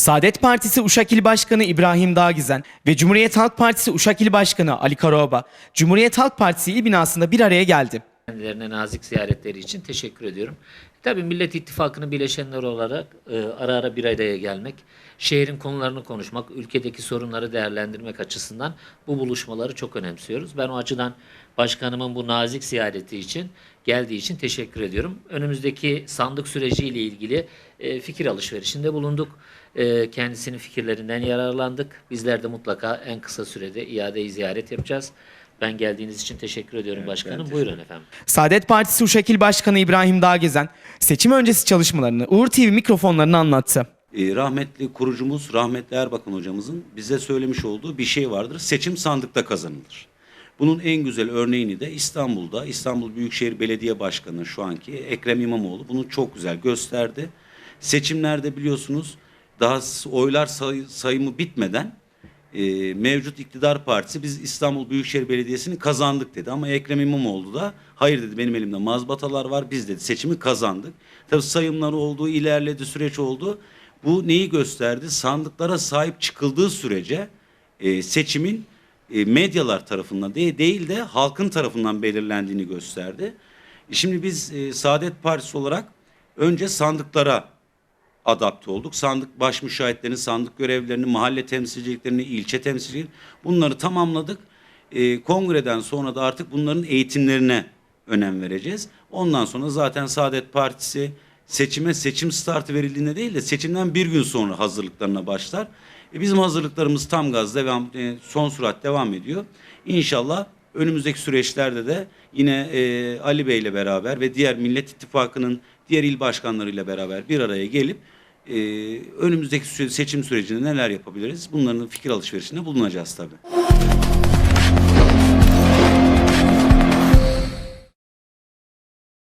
Saadet Partisi Uşak İl Başkanı İbrahim Dağgüzen ve Cumhuriyet Halk Partisi Uşak İl Başkanı Ali Karaoba, Cumhuriyet Halk Partisi il binasında bir araya geldi. Kendilerine nazik ziyaretleri için teşekkür ediyorum. Tabii Millet İttifakı'nın bileşenleri olarak e, ara ara bir araya gelmek, şehrin konularını konuşmak, ülkedeki sorunları değerlendirmek açısından bu buluşmaları çok önemsiyoruz. Ben o açıdan başkanımın bu nazik ziyareti için, geldiği için teşekkür ediyorum. Önümüzdeki sandık süreciyle ilgili e, fikir alışverişinde bulunduk. E, kendisinin fikirlerinden yararlandık. Bizler de mutlaka en kısa sürede iade ziyaret yapacağız. Ben geldiğiniz için teşekkür ediyorum başkanım. Buyurun efendim. Saadet Partisi Uşak İl Başkanı İbrahim Dağgezen seçim öncesi çalışmalarını Uğur TV mikrofonlarına anlattı. E, rahmetli kurucumuz, rahmetli Erbakan hocamızın bize söylemiş olduğu bir şey vardır. Seçim sandıkta kazanılır. Bunun en güzel örneğini de İstanbul'da, İstanbul Büyükşehir Belediye Başkanı şu anki Ekrem İmamoğlu bunu çok güzel gösterdi. Seçimlerde biliyorsunuz daha s- oylar say- sayımı bitmeden e, mevcut iktidar partisi biz İstanbul Büyükşehir Belediyesi'ni kazandık dedi. Ama Ekrem İmamoğlu da hayır dedi benim elimde mazbatalar var biz dedi seçimi kazandık. Tabii sayımlar oldu, ilerledi, süreç oldu. Bu neyi gösterdi? Sandıklara sahip çıkıldığı sürece e, seçimin e, medyalar tarafından değil, değil de halkın tarafından belirlendiğini gösterdi. E, Şimdi biz e, Saadet Partisi olarak önce sandıklara adapte olduk. Sandık baş müşahitlerini, sandık görevlilerini, mahalle temsilciliklerini, ilçe temsilciliklerini bunları tamamladık. E, kongreden sonra da artık bunların eğitimlerine önem vereceğiz. Ondan sonra zaten Saadet Partisi seçime seçim startı verildiğinde değil de seçimden bir gün sonra hazırlıklarına başlar. E, bizim hazırlıklarımız tam gaz devam, e, son sürat devam ediyor. İnşallah önümüzdeki süreçlerde de yine e, Ali Bey ile beraber ve diğer Millet İttifakı'nın diğer il başkanlarıyla beraber bir araya gelip e, önümüzdeki seçim sürecinde neler yapabiliriz? Bunların fikir alışverişinde bulunacağız tabii.